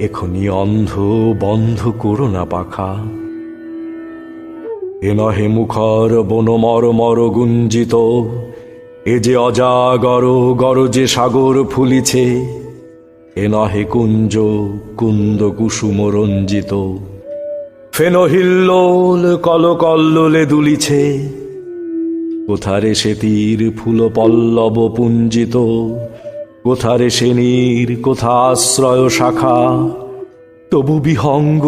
এখনি অন্ধ, বন্ধ করো না পাখা। এ নহে মুখর বনমর মর মর গুঞ্জিত এ যে অজাগর গরজে সাগর ফুলিছে, এ নহে কুঞ্জ কুন্দ কুসুম রঞ্জিত। ফেনহিল্লোল কলকল্লোলে দুলিছে, কোথারে সে তীর ফুল পল্লব পুঞ্জিত কোথারে সে নীর কোথা আশ্রয় শাখা? তবু বিহঙ্গ,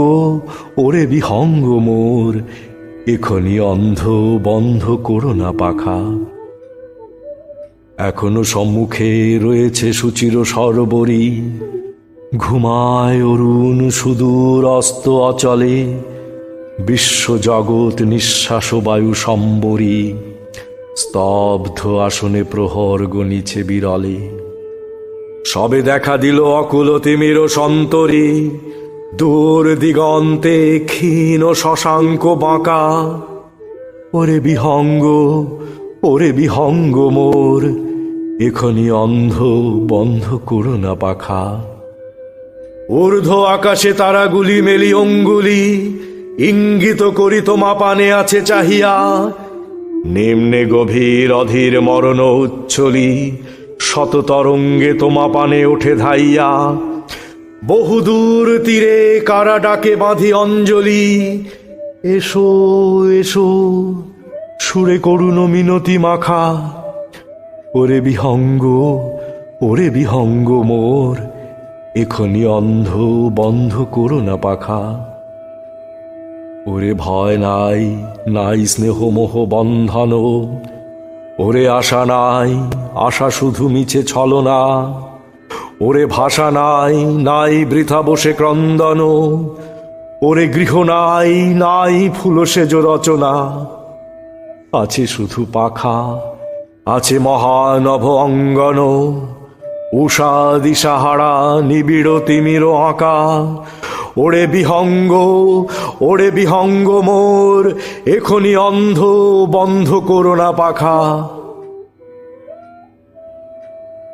ওরে বিহঙ্গ মোর, এখনি অন্ধ বন্ধ করো না পাখা। এখনও সম্মুখে রয়েছে সুচির সরবরী। ঘুমায় অরুণ সুদূর অস্ত অচলে বিশ্বজগৎ নিঃশ্বাস বায়ু সম্বরী। স্তব্ধ আসনে প্রহর গণিছে বিরলে। সবে দেখা দিল অকুল তিমির সন্তরী। দূর দিগন্তে ক্ষীণ শশাঙ্ক বাঁকা। ওরে বিহঙ্গ ওরে বিহঙ্গ মোর, এখনি অন্ধ বন্ধ করো না পাখা। ঊর্ধ্ব আকাশে তারাগুলি মেলি অঙ্গুলি, ইঙ্গিত করি তোমা পানে আছে চাহিয়া। নিম্নে গভীর অধীর মরণ উচ্ছলি শত তরঙ্গে তোমা পানে ওঠে ধাইয়া। বহুদূর তীরে কারা ডাকে বাঁধি অঞ্জলি। এসো এসো, সুরে করুণ মিনতি মাখা। ওরে বিহঙ্গ ওরে বিহঙ্গ মোর, এখনি অন্ধ বন্ধ করো না পাখা। ওরে ভয় নাই নাই স্নেহ মোহ বন্ধন। ওরে আশা নাই, আশা শুধু মিছে ছলনা। ওরে ভাষা নাই নাই বৃথা বসে ক্রন্দন। ওরে গৃহ নাই নাই ফুল সেজ রচনা। আছে শুধু পাখা, আছে মহানভ অঙ্গন। উষা দিশাহারা নিবিড় তিমির আঁকা। ওরে বিহঙ্গ ওরে বিহঙ্গ মোর এখনি অন্ধ বন্ধ করোনা পাখা।